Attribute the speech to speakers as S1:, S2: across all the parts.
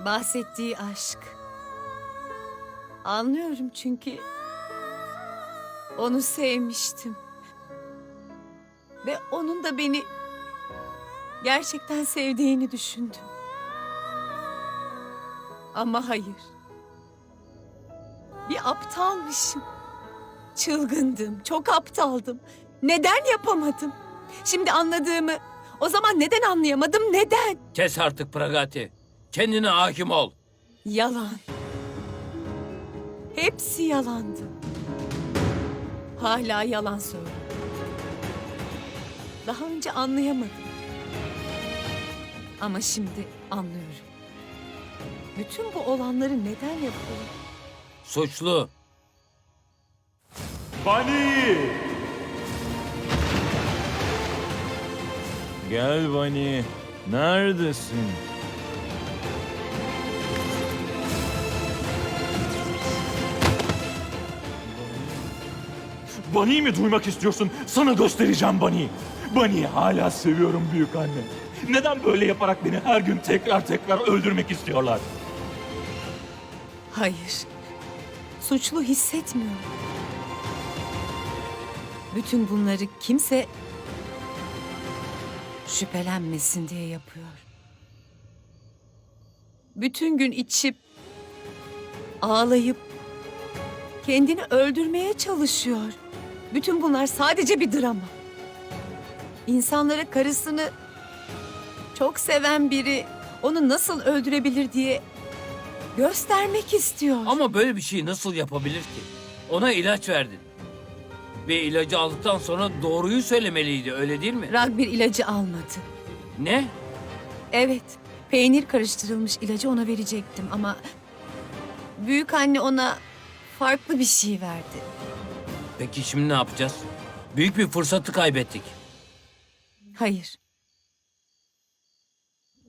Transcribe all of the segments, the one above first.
S1: Bahsettiği aşk. Anlıyorum çünkü onu sevmiştim. Ve onun da beni gerçekten sevdiğini düşündüm. Ama hayır. Bir aptalmışım. Çılgındım, çok aptaldım. Neden yapamadım? Şimdi anladığımı o zaman neden anlayamadım? Neden?
S2: Kes artık Pragati. Kendine hakim ol.
S1: Yalan. Hepsi yalandı. Hala yalan söylüyor. Daha önce anlayamadım. Ama şimdi anlıyorum. Bütün bu olanları neden yapıyor?
S2: Suçlu.
S3: Bani!
S4: Gel Vani. Neredesin?
S3: Bani'yi mi duymak istiyorsun? Sana göstereceğim Bani. Bani'yi hala seviyorum büyük anne. Neden böyle yaparak beni her gün tekrar tekrar öldürmek istiyorlar?
S1: Hayır. Suçlu hissetmiyorum. Bütün bunları kimse şüphelenmesin diye yapıyor. Bütün gün içip ağlayıp kendini öldürmeye çalışıyor. Bütün bunlar sadece bir drama. İnsanlara karısını çok seven biri onu nasıl öldürebilir diye göstermek istiyor.
S2: Ama böyle bir şeyi nasıl yapabilir ki? Ona ilaç verdin. Ve ilacı aldıktan sonra doğruyu söylemeliydi öyle değil mi?
S1: Ragbir ilacı almadı.
S2: Ne?
S1: Evet, peynir karıştırılmış ilacı ona verecektim ama büyük anne ona farklı bir şey verdi.
S2: Peki şimdi ne yapacağız? Büyük bir fırsatı kaybettik.
S1: Hayır.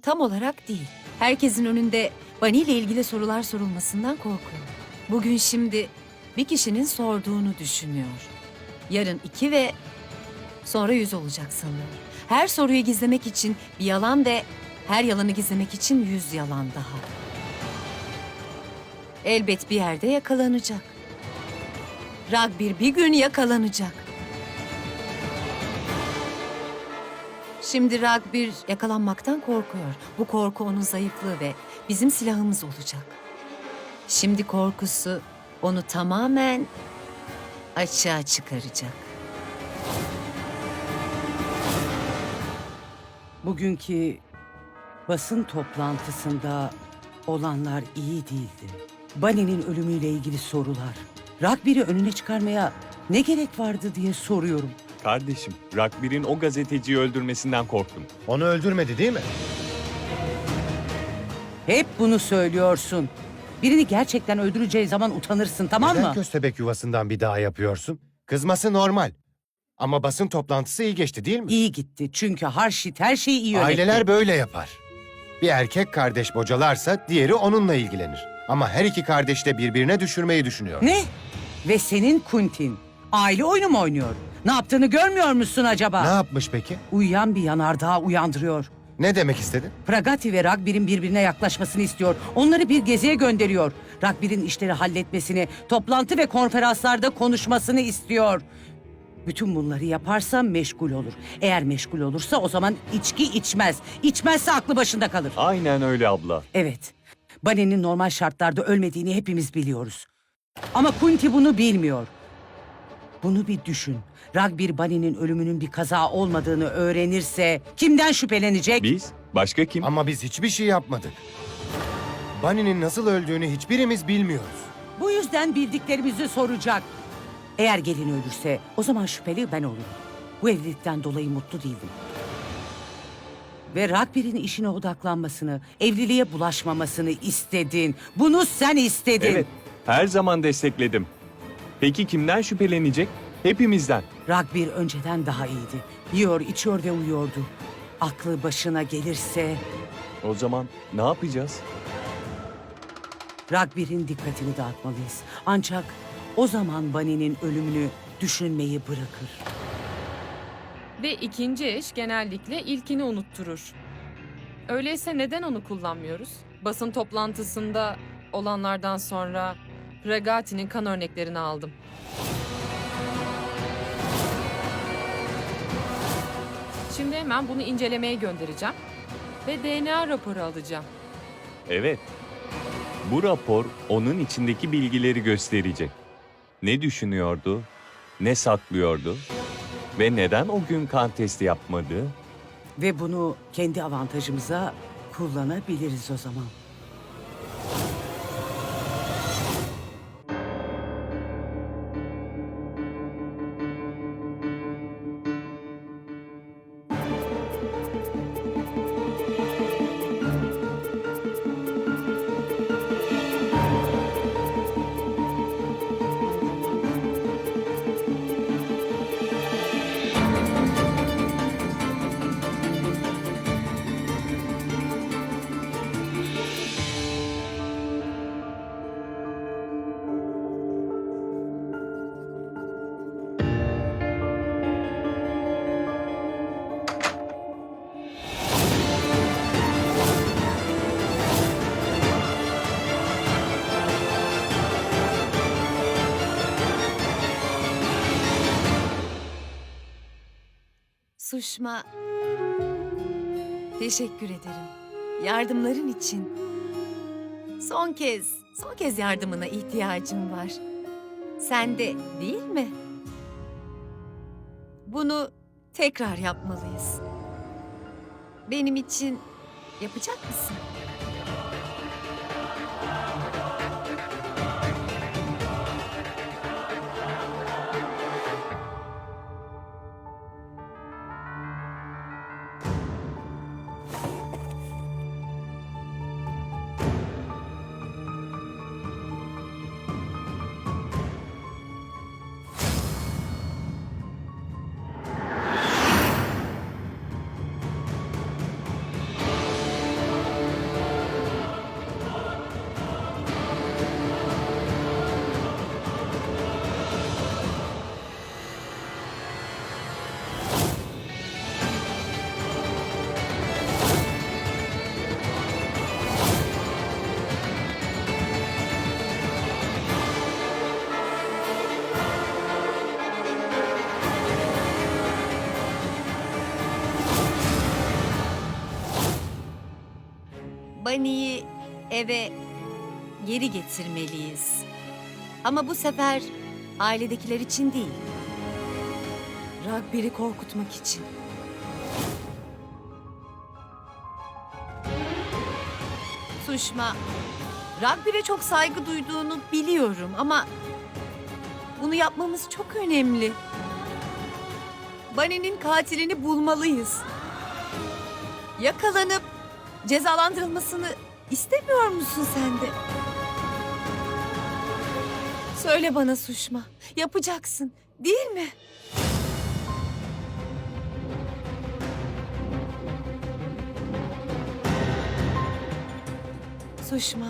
S1: Tam olarak değil. Herkesin önünde Bani ile ilgili sorular sorulmasından korkuyorum. Bugün şimdi bir kişinin sorduğunu düşünüyor. Yarın iki ve sonra yüz olacak sanıyor. Her soruyu gizlemek için bir yalan ve her yalanı gizlemek için yüz yalan daha. Elbet bir yerde yakalanacak. Ragbir bir gün yakalanacak. Şimdi Ragbir yakalanmaktan korkuyor. Bu korku onun zayıflığı ve bizim silahımız olacak. Şimdi korkusu onu tamamen açığa çıkaracak.
S5: Bugünkü basın toplantısında olanlar iyi değildi. Bunny'nin ölümüyle ilgili sorular. Ragbir'i önüne çıkarmaya ne gerek vardı diye soruyorum.
S6: Kardeşim, Rakbir'in o gazeteciyi öldürmesinden korktum.
S7: Onu öldürmedi değil mi?
S5: Hep bunu söylüyorsun. Birini gerçekten öldüreceği zaman utanırsın tamam
S7: Neden
S5: mı?
S7: köstebek yuvasından bir daha yapıyorsun? Kızması normal. Ama basın toplantısı iyi geçti değil mi?
S5: İyi gitti çünkü Harşit her şeyi iyi yönetti.
S7: Aileler böyle yapar. Bir erkek kardeş bocalarsa diğeri onunla ilgilenir. Ama her iki kardeş de birbirine düşürmeyi düşünüyor.
S5: Ne? Ve senin Kuntin aile oyunu mu oynuyor? Ne yaptığını görmüyor musun acaba?
S7: Ne yapmış peki?
S5: Uyuyan bir yanardağ uyandırıyor.
S7: Ne demek istedi?
S5: Pragati ve Ragbir'in birbirine yaklaşmasını istiyor. Onları bir geziye gönderiyor. Ragbir'in işleri halletmesini, toplantı ve konferanslarda konuşmasını istiyor. Bütün bunları yaparsa meşgul olur. Eğer meşgul olursa o zaman içki içmez. İçmezse aklı başında kalır.
S6: Aynen öyle abla.
S5: Evet. Bunny'nin normal şartlarda ölmediğini hepimiz biliyoruz. Ama Kunti bunu bilmiyor. Bunu bir düşün. Ragbir Bunny'nin ölümünün bir kaza olmadığını öğrenirse kimden şüphelenecek?
S6: Biz? Başka kim?
S7: Ama biz hiçbir şey yapmadık. Bunny'nin nasıl öldüğünü hiçbirimiz bilmiyoruz.
S5: Bu yüzden bildiklerimizi soracak. Eğer gelin ölürse o zaman şüpheli ben olurum. Bu evlilikten dolayı mutlu değildim. Ve Ragbir'in işine odaklanmasını, evliliğe bulaşmamasını istedin. Bunu sen istedin.
S6: Evet, her zaman destekledim. Peki kimden şüphelenecek? Hepimizden.
S5: Ragbir önceden daha iyiydi. Yiyor, içiyor ve uyuyordu. Aklı başına gelirse
S6: O zaman ne yapacağız?
S5: Ragbir'in dikkatini dağıtmalıyız. Ancak o zaman Bunny'nin ölümünü düşünmeyi bırakır.
S8: Ve ikinci eş genellikle ilkini unutturur. Öyleyse neden onu kullanmıyoruz? Basın toplantısında olanlardan sonra Regati'nin kan örneklerini aldım. Şimdi hemen bunu incelemeye göndereceğim ve DNA raporu alacağım.
S6: Evet. Bu rapor onun içindeki bilgileri gösterecek. Ne düşünüyordu? Ne saklıyordu? Ve neden o gün kan testi yapmadı?
S5: Ve bunu kendi avantajımıza kullanabiliriz o zaman.
S1: Suşma. Teşekkür ederim. Yardımların için. Son kez, son kez yardımına ihtiyacım var. Sen de değil mi? Bunu tekrar yapmalıyız. Benim için yapacak mısın? Bunny'i eve geri getirmeliyiz. Ama bu sefer ailedekiler için değil. Ragbir'i korkutmak için. Suşma, Ragbir'e çok saygı duyduğunu biliyorum ama bunu yapmamız çok önemli. Bunny'nin katilini bulmalıyız. Yakalanıp cezalandırılmasını istemiyor musun sen de? Söyle bana Suşma. Yapacaksın, değil mi? Suşma,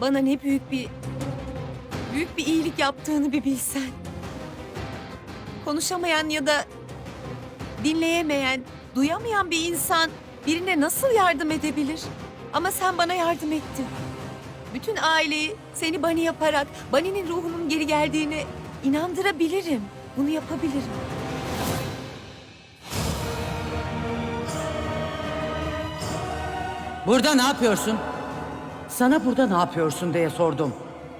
S1: bana ne büyük bir büyük bir iyilik yaptığını bir bilsen. Konuşamayan ya da dinleyemeyen, duyamayan bir insan birine nasıl yardım edebilir? Ama sen bana yardım ettin. Bütün aileyi seni Bani yaparak Bani'nin ruhunun geri geldiğine inandırabilirim. Bunu yapabilirim.
S5: Burada ne yapıyorsun? Sana burada ne yapıyorsun diye sordum.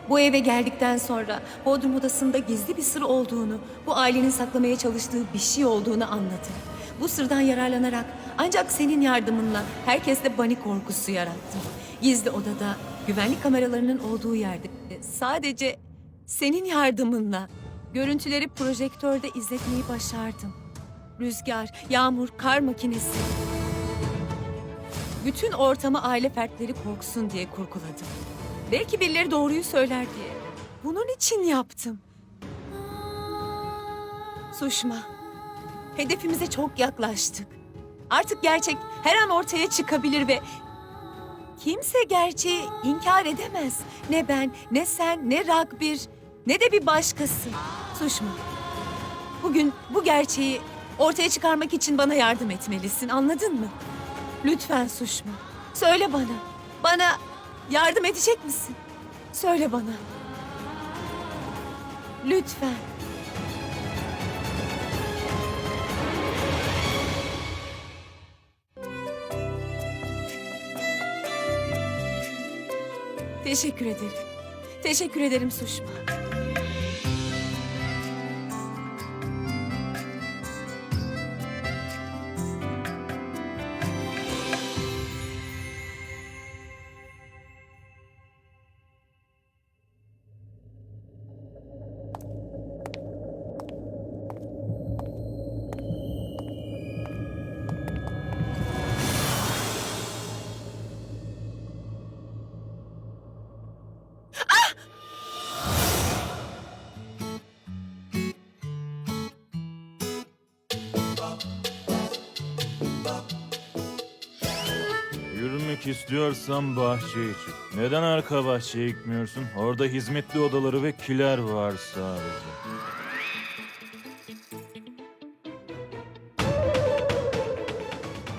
S1: Bu eve geldikten sonra Bodrum odasında gizli bir sır olduğunu, bu ailenin saklamaya çalıştığı bir şey olduğunu anladım. Bu sırdan yararlanarak ancak senin yardımınla herkeste Bani korkusu yarattım. Gizli odada, güvenlik kameralarının olduğu yerde sadece senin yardımınla görüntüleri projektörde izletmeyi başardım. Rüzgar, yağmur, kar makinesi. Bütün ortamı aile fertleri korksun diye kurguladım. Belki birileri doğruyu söyler diye. Bunun için yaptım. Suşma, hedefimize çok yaklaştık. Artık gerçek her an ortaya çıkabilir ve kimse gerçeği inkar edemez. Ne ben, ne sen, ne Ragbir, ne de bir başkası. Suşma, bugün bu gerçeği ortaya çıkarmak için bana yardım etmelisin, anladın mı? Lütfen Suşma. Söyle bana. Bana yardım edecek misin? Söyle bana. Lütfen. Teşekkür ederim. Teşekkür ederim Suşma.
S4: Yürümek istiyorsan bahçeye çık. Neden arka bahçeye gitmiyorsun? Orada hizmetli odaları ve kiler var sadece.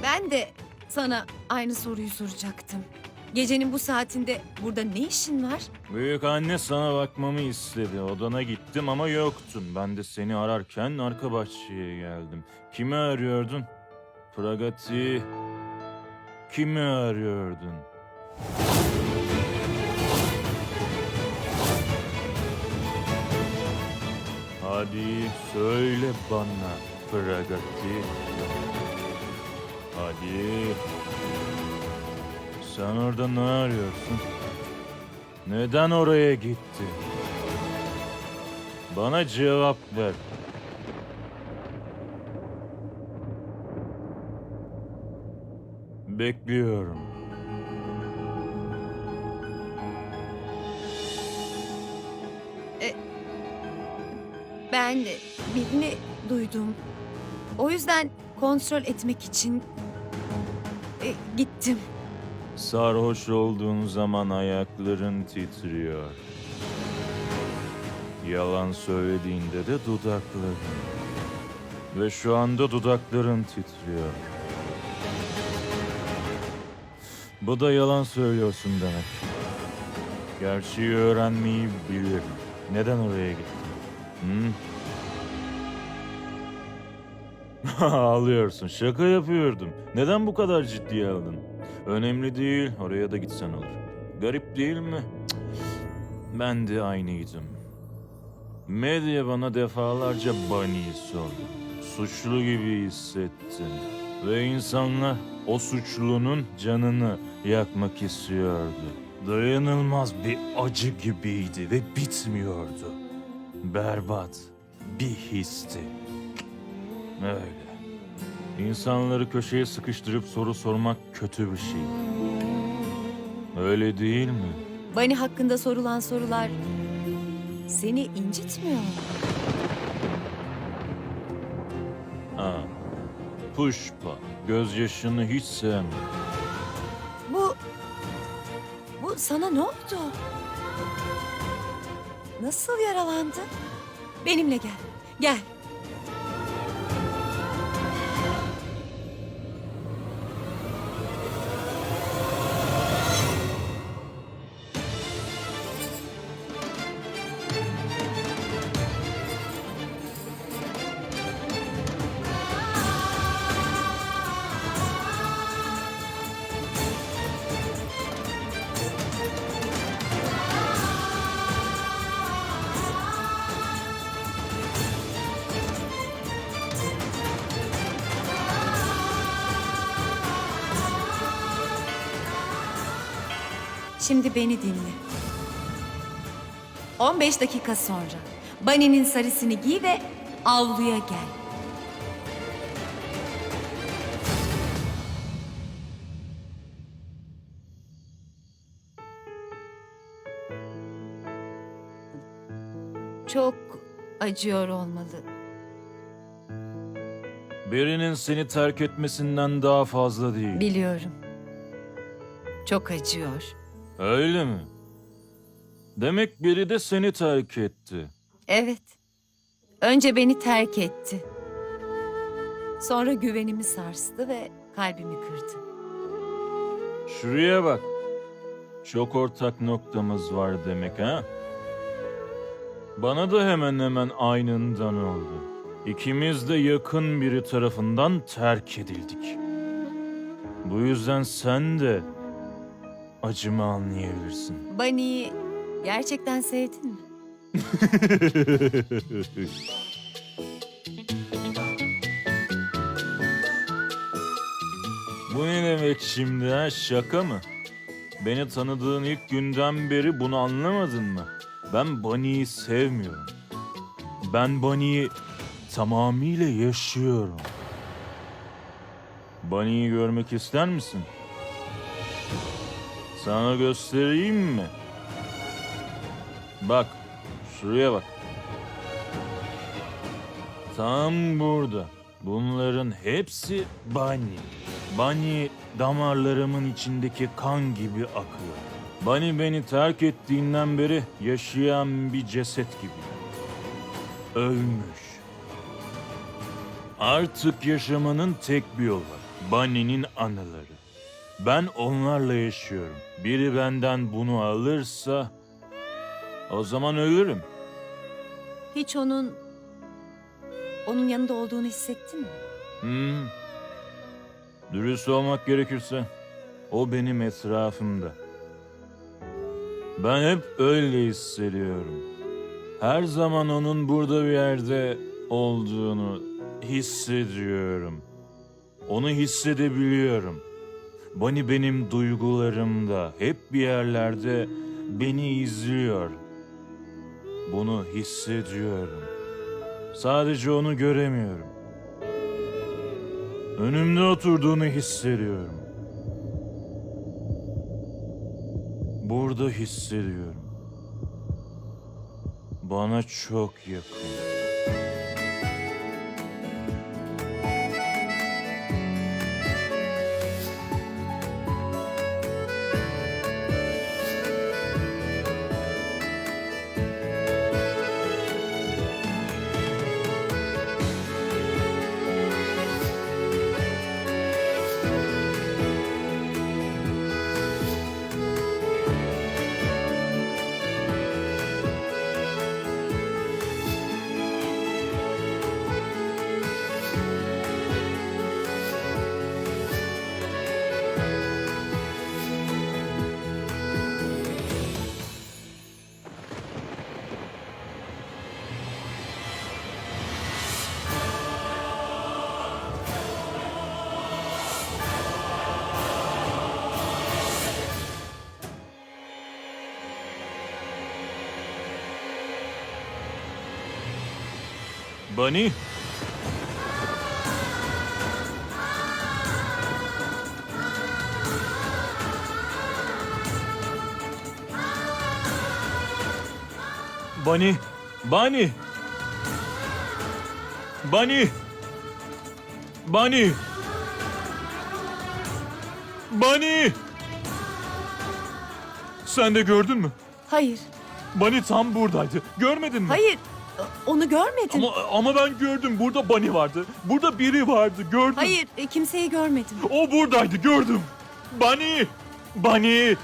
S1: Ben de sana aynı soruyu soracaktım. Gecenin bu saatinde burada ne işin var?
S4: Büyük anne sana bakmamı istedi. Odana gittim ama yoktun. Ben de seni ararken arka bahçeye geldim. Kimi arıyordun? Pragati. Kimi arıyordun? Hadi söyle bana Pragati. Hadi. Sen orada ne arıyorsun? Neden oraya gitti? Bana cevap ver. Bekliyorum.
S1: Ben birini duydum. O yüzden kontrol etmek için e, gittim.
S4: Sarhoş olduğun zaman ayakların titriyor. Yalan söylediğinde de dudakların. Ve şu anda dudakların titriyor. Bu da yalan söylüyorsun demek. Gerçeği öğrenmeyi bilirim. Neden oraya gittin? Hı? Ağlıyorsun. Şaka yapıyordum. Neden bu kadar ciddiye aldın? Önemli değil. Oraya da gitsen olur. Garip değil mi? Ben de aynıydım. Medya bana defalarca Bunny'i sordu. Suçlu gibi hissettim. Ve insanlar o suçlunun canını yakmak istiyordu. Dayanılmaz bir acı gibiydi ve bitmiyordu. Berbat bir histi. Öyle. İnsanları köşeye sıkıştırıp soru sormak kötü bir şey. Öyle değil mi?
S1: Bani hakkında sorulan sorular seni incitmiyor mu?
S4: Ha. Pushpa. Gözyaşını hiç sevmem.
S1: Bu... Bu sana ne oldu? Nasıl yaralandın? Benimle gel. Gel. Şimdi beni dinle. 15 dakika sonra Bunny'nin sarısını giy ve avluya gel. Çok acıyor olmalı.
S4: Birinin seni terk etmesinden daha fazla değil.
S1: Biliyorum. Çok acıyor.
S4: Öyle mi? Demek biri de seni terk etti.
S1: Evet. Önce beni terk etti. Sonra güvenimi sarstı ve kalbimi kırdı.
S4: Şuraya bak. Çok ortak noktamız var demek ha? Bana da hemen hemen aynından oldu. İkimiz de yakın biri tarafından terk edildik. Bu yüzden sen de acımı anlayabilirsin.
S1: Bunny'i gerçekten sevdin mi?
S4: Bu ne demek şimdi ha? Şaka mı? Beni tanıdığın ilk günden beri bunu anlamadın mı? Ben Bunny'i sevmiyorum. Ben Bunny'i tamamıyla yaşıyorum. Bunny'i görmek ister misin? Sana göstereyim mi? Bak, şuraya bak. Tam burada. Bunların hepsi Bunny. Bunny damarlarımın içindeki kan gibi akıyor. Bunny beni terk ettiğinden beri yaşayan bir ceset gibi. Ölmüş. Artık yaşamanın tek bir yolu. Bunny'nin anıları. Ben onlarla yaşıyorum. Biri benden bunu alırsa o zaman ölürüm.
S1: Hiç onun onun yanında olduğunu hissettin mi?
S4: Hmm. Dürüst olmak gerekirse o benim etrafımda. Ben hep öyle hissediyorum. Her zaman onun burada bir yerde olduğunu hissediyorum. Onu hissedebiliyorum. Bunny benim duygularımda, hep bir yerlerde beni izliyor. Bunu hissediyorum. Sadece onu göremiyorum. Önümde oturduğunu hissediyorum. Burada hissediyorum. Bana çok yakın. Bunny? Bunny! Bunny! Bunny! Bunny! Bunny! Sen de gördün mü?
S1: Hayır.
S3: Bunny tam buradaydı. Görmedin mi?
S1: Hayır. Onu görmedin.
S3: Ama, ama ben gördüm. Burada Bunny vardı. Burada biri vardı. Gördüm.
S1: Hayır, e, kimseyi görmedim.
S3: O buradaydı. Gördüm. Bunny! Bunny!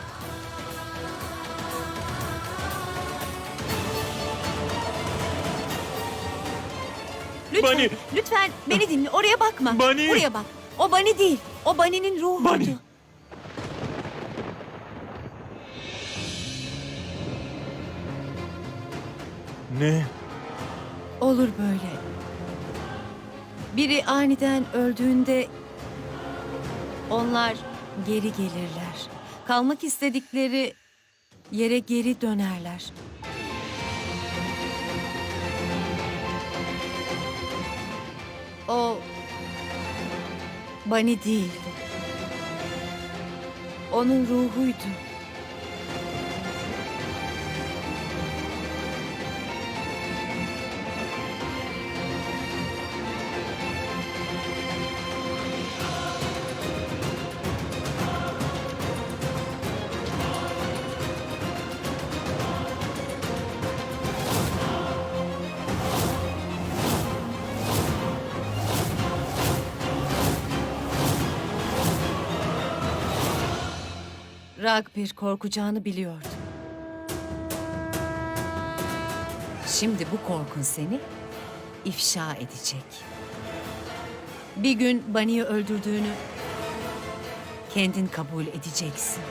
S1: Lütfen,
S3: Bunny.
S1: lütfen beni dinle. Oraya bakma.
S3: Bunny.
S1: Buraya bak. O Bunny değil. O Bunny'nin ruhuydu.
S3: Bunny.
S4: Ne?
S1: Olur böyle. Biri aniden öldüğünde onlar geri gelirler. Kalmak istedikleri yere geri dönerler. O Bunny değildi. Onun ruhuydu. Ragbir korkacağını biliyordum. Şimdi bu korkun seni ifşa edecek. Bir gün Bani'yi öldürdüğünü kendin kabul edeceksin.